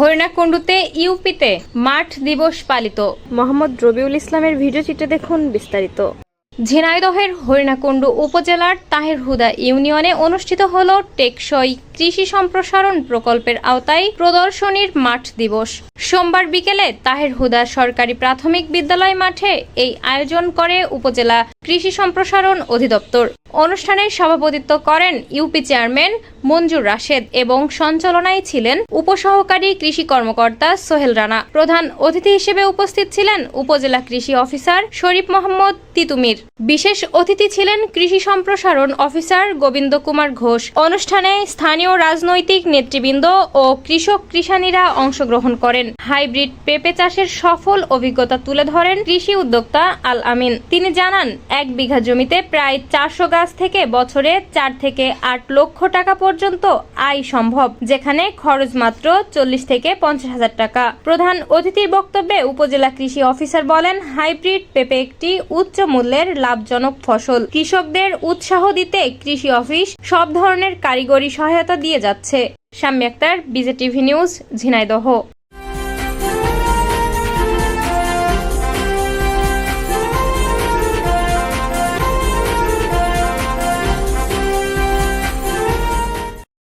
হরিণাকুণ্ডুতে ইউপিতে মাঠ দিবস পালিত। মোহাম্মদ রবিউল ইসলামের ভিডিও চিত্রে দেখুন বিস্তারিত। ঝিনাইদহের হরিণাকুণ্ডু উপজেলার তাহের হুদা ইউনিয়নে অনুষ্ঠিত হল টেকসই কৃষি সম্প্রসারণ প্রকল্পের আওতায় প্রদর্শনীর মাঠ দিবস। সোমবার বিকেলে তাহের হুদা সরকারি প্রাথমিক বিদ্যালয় মাঠে এই আয়োজন করে উপজেলা কৃষি সম্প্রসারণ অধিদপ্তর। অনুষ্ঠানে সভাপতিত্ব করেন ইউপি চেয়ারম্যান মঞ্জুর রাশেদ এবং সঞ্চালনায় ছিলেন উপসহকারী কৃষি কর্মকর্তা সোহেল রানা। প্রধান অতিথি হিসেবে উপস্থিত ছিলেন উপজেলা কৃষি অফিসার শরীফ মোহাম্মদ তিতুমির। বিশেষ অতিথি ছিলেন কৃষি সম্প্রসারণ অফিসার গোবিন্দ কুমার ঘোষ। অনুষ্ঠানে স্থানীয় রাজনৈতিক নেতৃবৃন্দ ও কৃষক কৃষানীরা অংশগ্রহণ করেন। হাইব্রিড পেঁপে চাষের সফল অভিজ্ঞতা তুলে ধরেন কৃষি উদ্যোক্তা আল আমিন। তিনি জানান এক বিঘা জমিতে প্রায় চারশো গাছ থেকে বছরে চার থেকে আট লক্ষ টাকা পর্যন্ত আয় সম্ভব, যেখানে খরচ মাত্র চল্লিশ থেকে পঞ্চাশ হাজার টাকা। প্রধান অতিথির বক্তব্যে উপজেলা কৃষি অফিসার বলেন, হাইব্রিড পেঁপে একটি উচ্চ মূল্যের লাভজনক ফসল। কৃষকদের উৎসাহ দিতে কৃষি অফিস সব ধরনের কারিগরি সহায়তা দিয়ে যাচ্ছে। শাম্মী আক্তার বিজে টিভি নিউজ, ঝিনাইদহ।